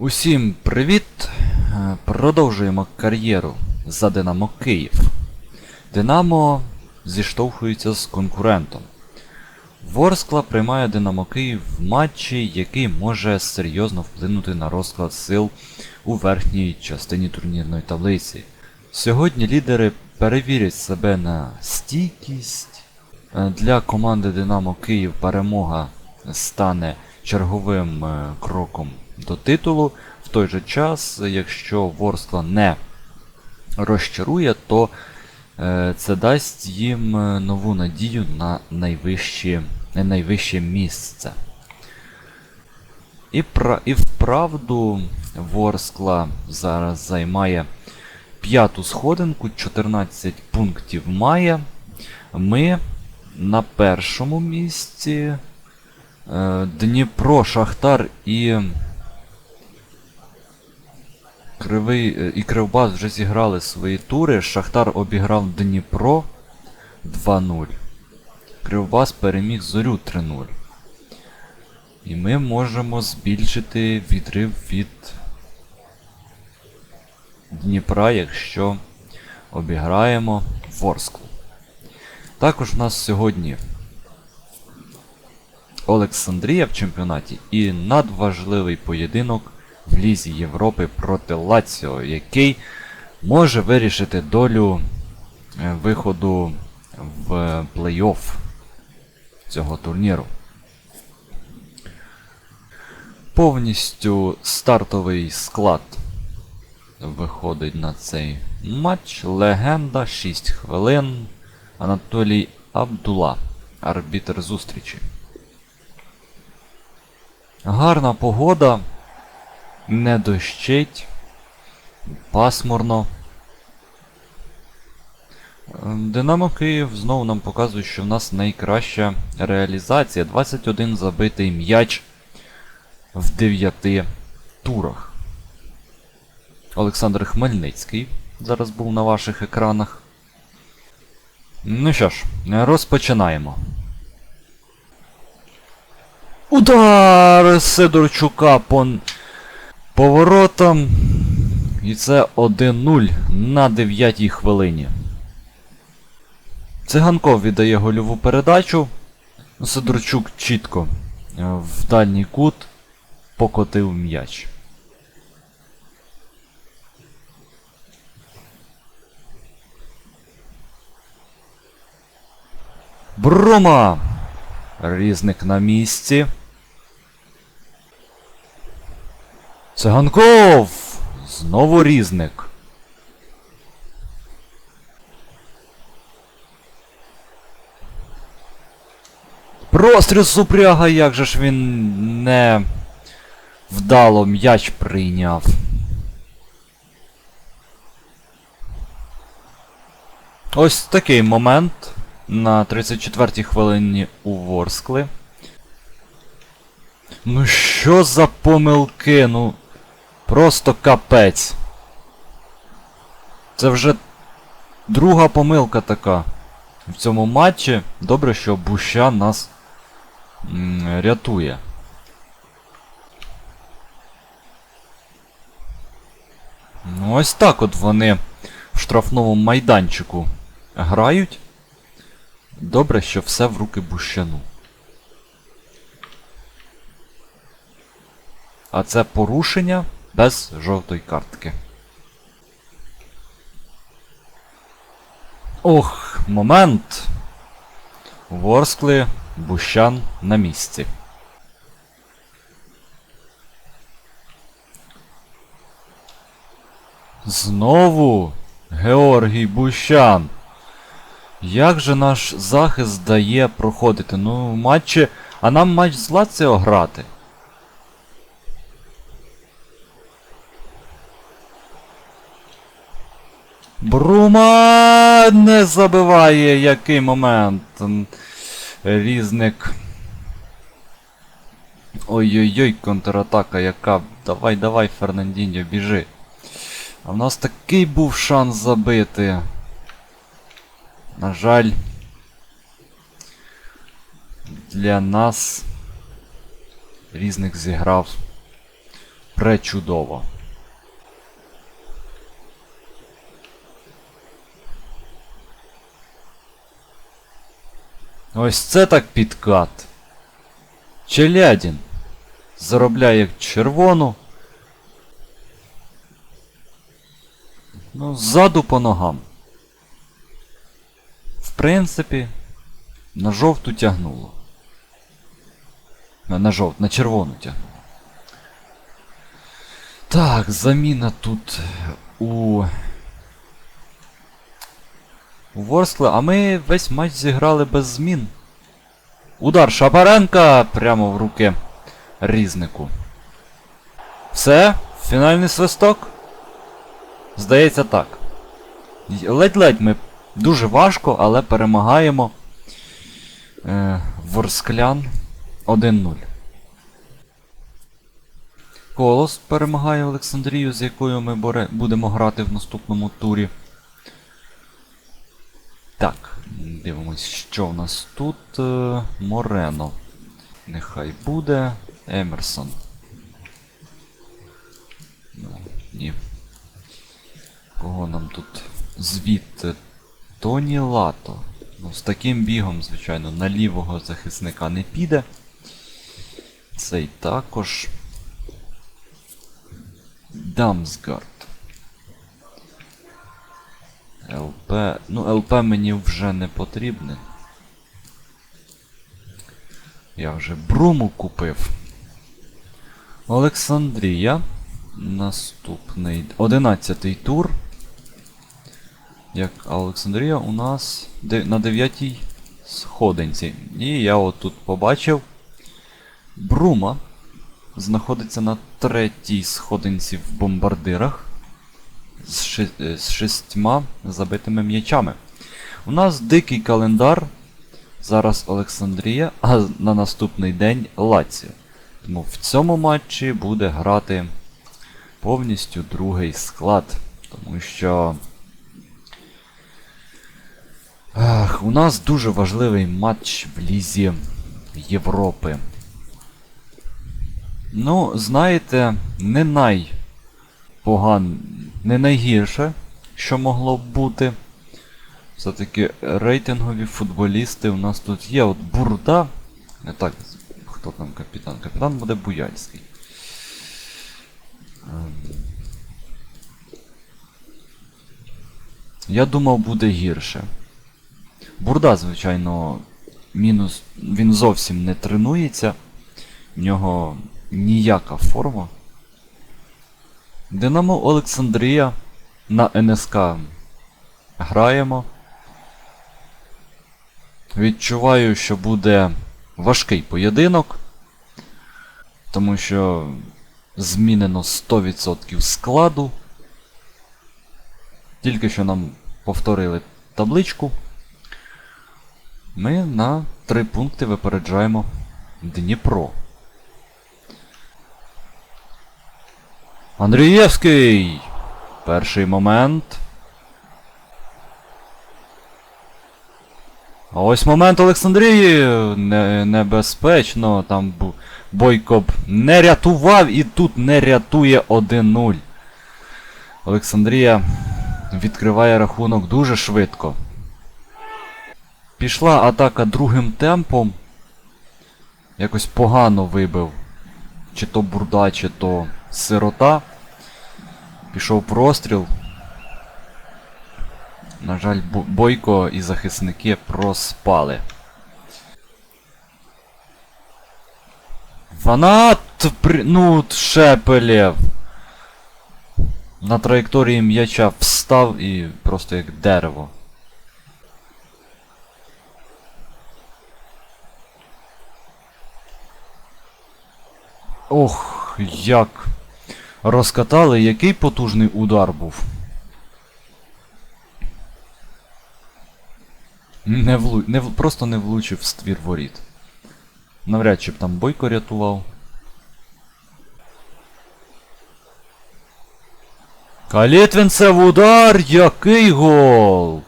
Усім привіт! Е, Продовжуємо кар'єру за Динамо Київ. Динамо зіштовхується з конкурентом. Ворскла приймає Динамо Київ в матчі, який може серйозно вплинути на розклад сил у верхній частині турнірної таблиці. Сьогодні лідери перевірять себе на стійкість. Е, Для команди Динамо Київ перемога стане черговим е, кроком до титулу. В той же час, якщо Ворскла не розчарує, то е, це дасть їм е, нову надію на найвище, найвище місце. І, пра, і вправду Ворскла зараз займає п'яту сходинку, 14 пунктів має. Ми на першому місці. Е, Дніпро, Шахтар і. Кривий е, і Кривбас вже зіграли свої тури. Шахтар обіграв Дніпро 2-0. Кривбас переміг Зорю 3-0. І ми можемо збільшити відрив від Дніпра, якщо обіграємо Ворсклу. Також у нас сьогодні Олександрія в чемпіонаті і надважливий поєдинок в Лізі Європи проти Лаціо, який може вирішити долю е, виходу в плей-офф цього турніру. Повністю стартовий склад виходить на цей матч. Легенда 6 хвилин. Анатолій Абдула, арбітр зустрічі. Гарна погода. Не дощить. Пасмурно. Ем, Динамо Київ знову нам показує, що в нас найкраща реалізація. 21 забитий м'яч в 9 турах. Олександр Хмельницький зараз був на ваших екранах. Ну що ж, розпочинаємо. Удар Сидорчука по поворотам. І це 1-0 на 9 хвилині. Циганков віддає гольову передачу. Сидорчук чітко е, в дальній кут покотив м'яч. Брума! Різник на місці. Циганков! Знову різник. Простріл супряга, як же ж він не вдало м'яч прийняв. Ось такий момент на 34-й хвилині у Ворскли. Ну що за помилки? Ну. Просто капець. Це вже друга помилка така. В цьому матчі. Добре, що Буща нас рятує. Ну ось так от вони в штрафному майданчику грають. Добре, що все в руки Бущану. А це порушення без жовтої картки. Ох, момент. Ворскли, Бущан на місці. Знову Георгій Бущан. Як же наш захист дає проходити? Ну, матчі. А нам матч з Лаціо грати. Брума не забиває який момент. Різник. Ой-ой-ой, контратака яка. Давай, давай, Фернандіньо, біжи. А в нас такий був шанс забити. На жаль. Для нас різник зіграв пречудово. Ось це так підкат. Челядін заробляє червону. Ну, ззаду по ногам. В принципі, на жовту тягнуло. На, жовт, на червону тягнуло. Так, заміна тут у. У а ми весь матч зіграли без змін. Удар Шапаренка прямо в руки різнику. Все? Фінальний свисток? Здається так. Ледь-ледь ми дуже важко, але перемагаємо е, Ворсклян 1-0. Колос перемагає Олександрію, з якою ми будемо грати в наступному турі. Так, дивимось, що в нас тут. Е, Морено. Нехай буде. Емерсон. Ну, ні. Кого нам тут звідти? Тоні Лато. Ну, з таким бігом, звичайно, на лівого захисника не піде. Цей також. Дамсгард. ЛП. Ну, ЛП мені вже не потрібне. Я вже бруму купив. Олександрія. Наступний. Одинадцятий тур. Як Олександрія у нас на дев'ятій сходинці. І я отут побачив. Брума знаходиться на третій сходинці в бомбардирах з, ши- е, з шістьма забитими м'ячами. У нас дикий календар. Зараз Олександрія, а на наступний день Лаціо. Тому в цьому матчі буде грати повністю другий склад. Тому що. Ах, у нас дуже важливий матч в Лізі Європи. Ну, знаєте, не найпоган... не найгірше, що могло б бути. Все-таки рейтингові футболісти у нас тут є. От Бурда. Не так, хто там капітан? Капітан буде Буяльський. Ем. Я думав, буде гірше. Бурда, звичайно, мінус. Він зовсім не тренується. В нього ніяка форма. Динамо Олександрія на НСК граємо. Відчуваю, що буде важкий поєдинок, тому що змінено 100% складу. Тільки що нам повторили табличку. Ми на 3 пункти випереджаємо Дніпро. Андрієвський! Перший момент. А ось момент Олександрії не, небезпечно. Там бу- Бойко не рятував і тут не рятує 1-0. Олександрія відкриває рахунок дуже швидко. Пішла атака другим темпом. Якось погано вибив. Чи то бурда, чи то сирота. Пішов простріл. На жаль, Бойко і захисники проспали. Фанат! Ну, Шепелєв! На траєкторії м'яча встав і просто як дерево. Ох, як розкатали, який потужний удар був. Не влу... не. Просто не влучив ствір воріт. Навряд чи б там Бойко рятував. Калітвінцев удар! Який гол!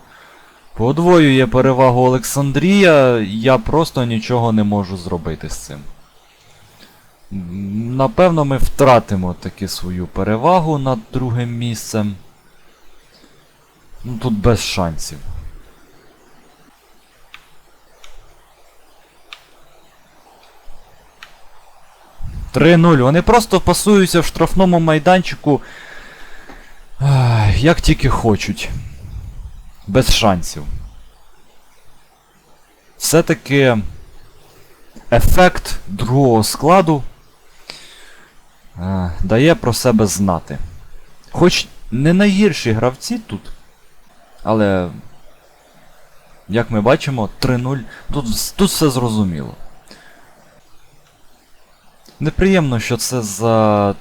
Подвоює перевагу Олександрія, я просто нічого не можу зробити з цим. Напевно, ми втратимо таки свою перевагу над другим місцем. Ну тут без шансів. Три 0 Вони просто пасуються в штрафному майданчику. Як тільки хочуть. Без шансів. Все-таки ефект другого складу дає про себе знати. Хоч не найгірші гравці тут, але, як ми бачимо, 3-0. Тут, тут все зрозуміло. Неприємно, що це за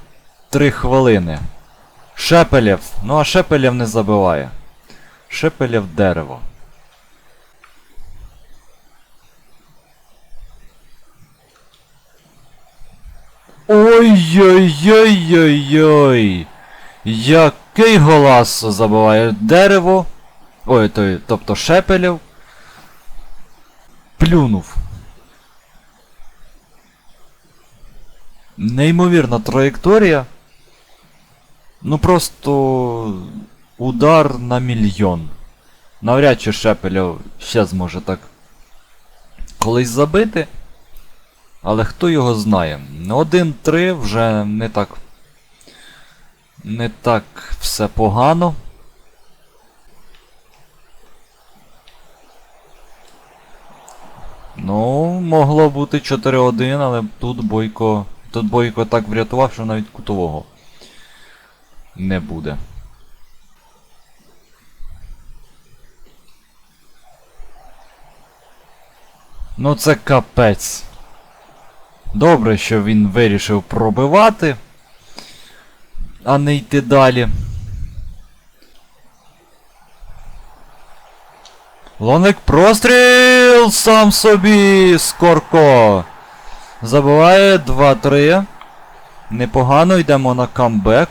3 хвилини. Шепелєв. Ну а Шепелєв не забиває. Шепелєв дерево. Ой-ой-ой-ой-ой! Який голасо забиває дерево. Ой, той, тобто Шепелєв. Плюнув. Неймовірна траєкторія. Ну просто удар на мільйон. Навряд чи Шепелєв ще зможе так колись забити. Але хто його знає? 1-3 вже не так. Не так все погано. Ну, могло бути 4-1, але тут Бойко. Тут Бойко так врятував, що навіть кутового не буде. Ну це капець. Добре, що він вирішив пробивати, а не йти далі. Лоник простріл сам собі Скорко. Забиває 2-3. Непогано йдемо на камбек.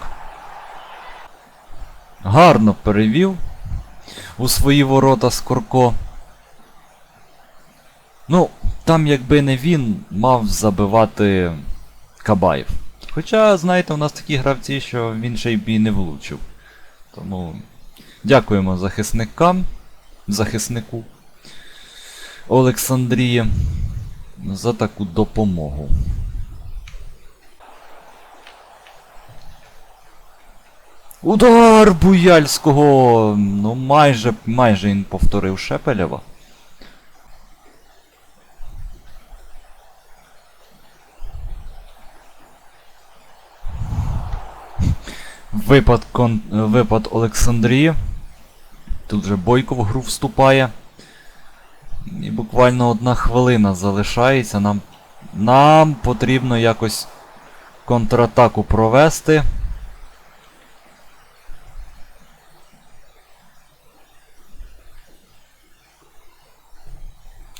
Гарно перевів у свої ворота Скорко. Ну, там якби не він, мав забивати Кабаєв. Хоча, знаєте, у нас такі гравці, що він ще й бій не влучив. Тому дякуємо захисникам, захиснику Олександрії за таку допомогу. Удар Буяльського! Ну майже, майже він повторив Шепелєва. Випад, кон... Випад Олександрії. Тут же Бойко в гру вступає. І буквально одна хвилина залишається. Нам, Нам потрібно якось контратаку провести.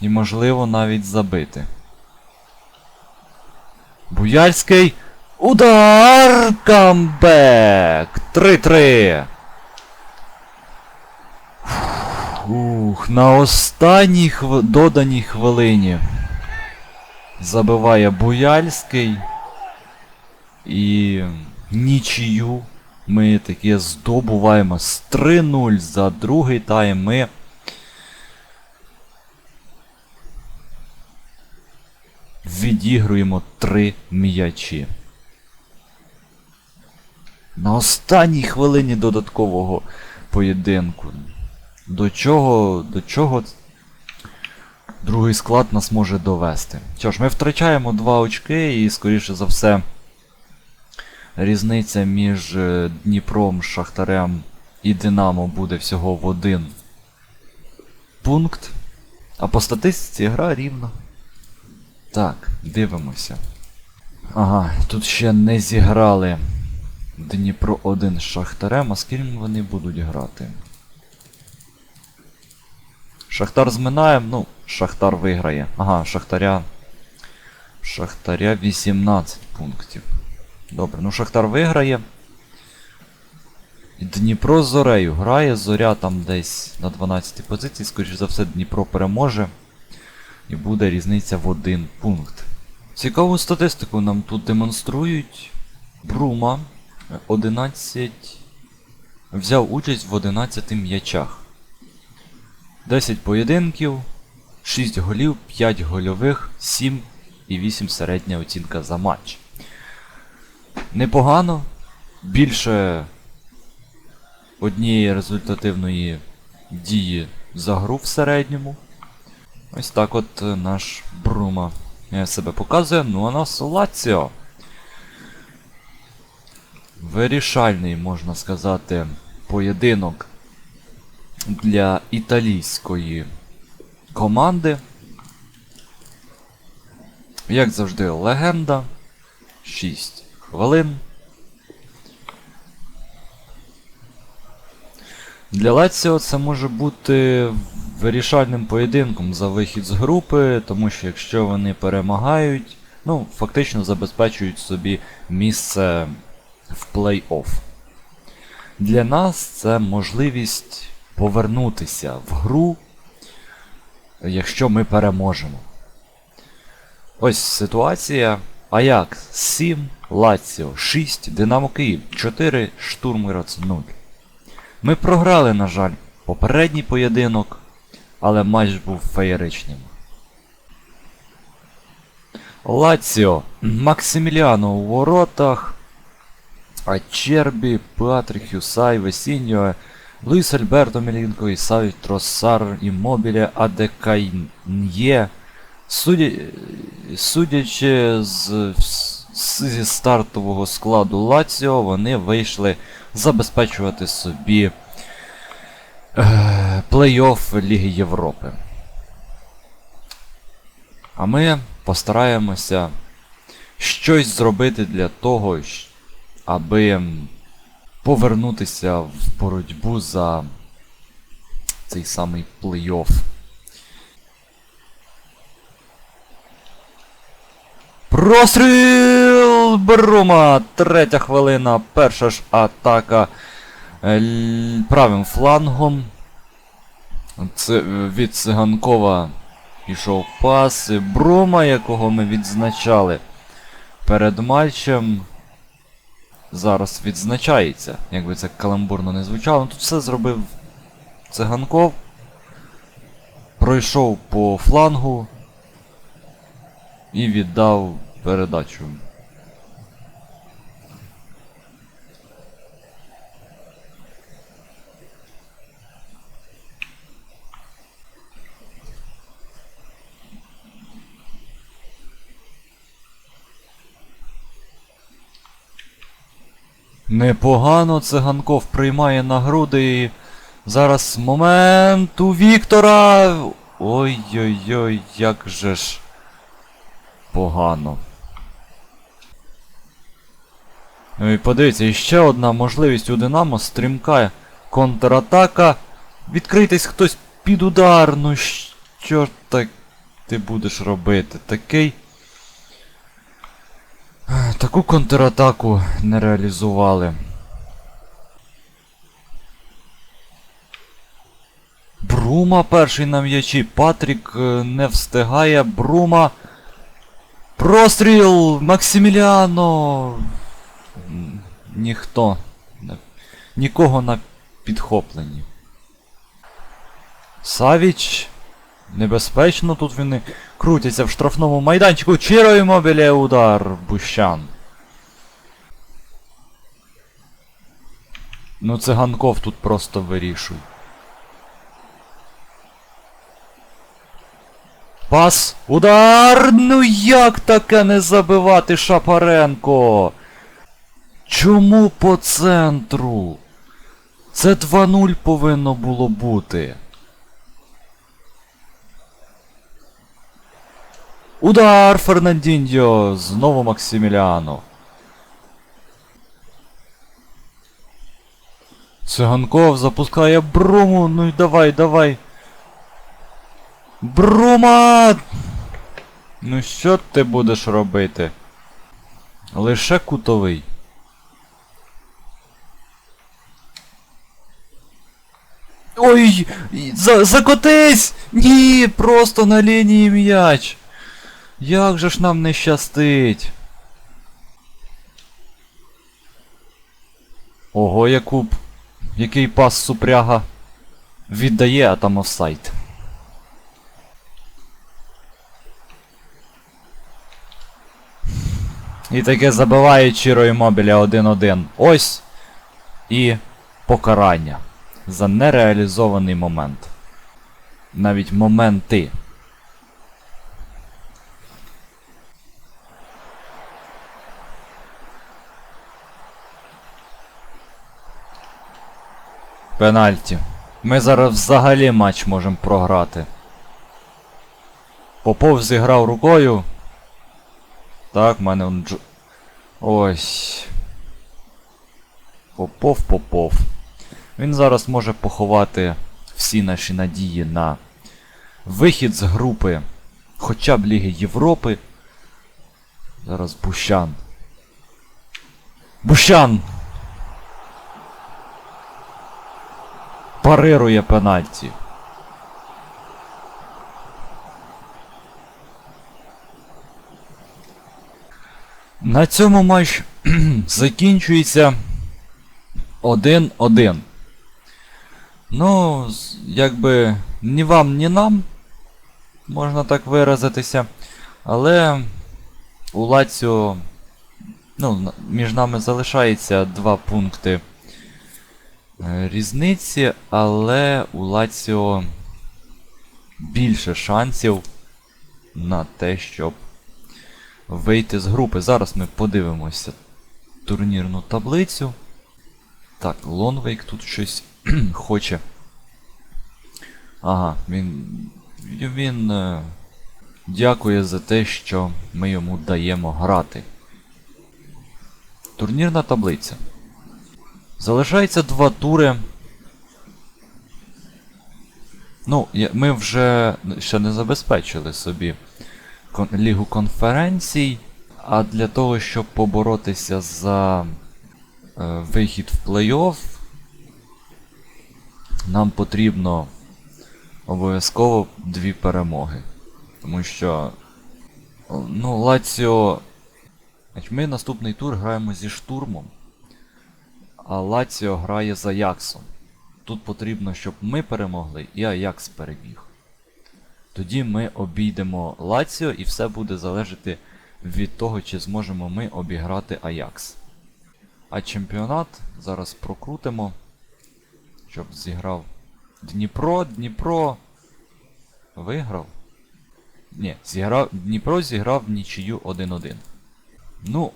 І можливо навіть забити. Буяльський. Удар! Камбек! 3-3. Ух, на останній хв... доданій хвилині забиває Буяльський. І нічию ми таки здобуваємо з 3-0 за другий тайм. Ми відігруємо 3 м'ячі. На останній хвилині додаткового поєдинку. До чого, до чого другий склад нас може довести? Що ж, ми втрачаємо 2 очки і, скоріше за все, різниця між е, Дніпром, Шахтарем і Динамо буде всього в один пункт. А по статистиці гра рівна. Так, дивимося. Ага, тут ще не зіграли Дніпро 1 з Шахтарем, а з ким вони будуть грати? Шахтар зминаємо, ну, Шахтар виграє. Ага, Шахтаря. Шахтаря 18 пунктів. Добре, ну Шахтар виграє. Дніпро з Зорею грає, Зоря там десь на 12 позиції, скоріш за все, Дніпро переможе. І буде різниця в один пункт. Цікаву статистику нам тут демонструють. Брума 11 взяв участь в 11 м'ячах. 10 поєдинків, 6 голів, 5 гольових, 7 і 8 середня оцінка за матч. Непогано. Більше однієї результативної дії за гру в середньому. Ось так от е, наш Брума е, себе показує. Ну а нас Лаціо. Вирішальний, можна сказати, поєдинок для італійської команди. Як завжди, легенда. 6 хвилин. Для Лаціо це може бути вирішальним поєдинком за вихід з групи, тому що якщо вони перемагають, ну, фактично забезпечують собі місце в плей-офф. Для нас це можливість повернутися в гру, якщо ми переможемо. Ось ситуація. Аякс 7, Лаціо 6, Динамо Київ 4, Штурмграц 0. Ми програли, на жаль, попередній поєдинок, але матч був феєричним. Лаціо, Максиміліано у воротах, Ачербі, Патрік, Юсай, Весіньо, Луїс Альберто Мілінко, Ісаві Тросар, Іммобіле, Адекайн'є. Судя... Судячи з... зі стартового складу Лаціо, вони вийшли забезпечувати собі е, плей-офф Ліги Європи. А ми постараємося щось зробити для того, аби повернутися в боротьбу за цей самий плей-офф. Простріл Брума! Третя хвилина, перша ж атака е, правим флангом. Це е, від Циганкова пішов пас. Брума, якого ми відзначали перед матчем. Зараз відзначається. Якби це каламбурно не звучало. Тут все зробив Циганков. Пройшов по флангу і віддав передачу. Непогано циганков приймає на груди і зараз момент у Віктора. Ой-ой-ой, як же ж погано. Ну і подивіться, і ще одна можливість у Динамо стрімка контратака. Відкритись хтось під удар. Ну що так ти будеш робити? Такий. Таку контратаку не реалізували. Брума перший на м'ячі. Патрік е, не встигає. Брума. Простріл! Максиміліано! Ніхто. Нікого на підхопленні. Савіч. Небезпечно тут вони крутяться в штрафному майданчику. Чиро Іммобіле удар Бущан. Ну циганков тут просто вирішує. Пас. Удар! Ну як таке не забивати Шапаренко? Чому по центру? Це 2-0 повинно було бути. Удар Фернандіньо! Знову Максиміліано. Циганков запускає Бруму. Ну й давай, давай. Брума! Ну що ти будеш робити? Лише кутовий. Ой! За, закотись! Ні, просто на лінії м'яч. Як же ж нам не щастить? Ого, яку б- який пас супряга віддає, а там офсайд. І таке забиває Чіро Імобіля 1-1. Ось і покарання за нереалізований момент. Навіть моменти. Пенальті. Ми зараз взагалі матч можемо програти. Попов зіграв рукою. Так, в мене он дж... Ось. Попов, Попов. Він зараз може поховати всі наші надії на вихід з групи хоча б Ліги Європи. Зараз Бущан. Бущан! Парирує пенальті. На цьому матч закінчується 1-1. Ну, якби ні вам, ні нам, можна так виразитися. Але у Лаціо, ну, між нами залишається два пункти різниці, але у Лаціо більше шансів на те, щоб вийти з групи. Зараз ми подивимося турнірну таблицю. Так, Лонвейк тут щось хоче. Ага, він. Він е, дякує за те, що ми йому даємо грати. Турнірна таблиця. Залишається два тури. Ну, ми вже ще не забезпечили собі Лігу конференцій, а для того, щоб поборотися за е, вихід в плей-офф, нам потрібно обов'язково дві перемоги. Тому що. Ну, Лаціо. Ми наступний тур граємо зі штурмом, а Лаціо грає з Аяксом. Тут потрібно, щоб ми перемогли і Аякс переміг. Тоді ми обійдемо Лаціо і все буде залежати від того, чи зможемо ми обіграти Аякс. А чемпіонат зараз прокрутимо, щоб зіграв Дніпро, Дніпро виграв. Ні, зіграв, Дніпро зіграв нічию 1-1. Ну,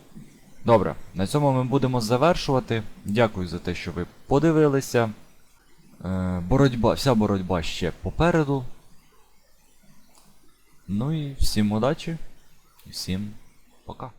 добре, на цьому ми будемо завершувати. Дякую за те, що ви подивилися. Е, боротьба, вся боротьба ще попереду. Ну і всім удачі і всім пока.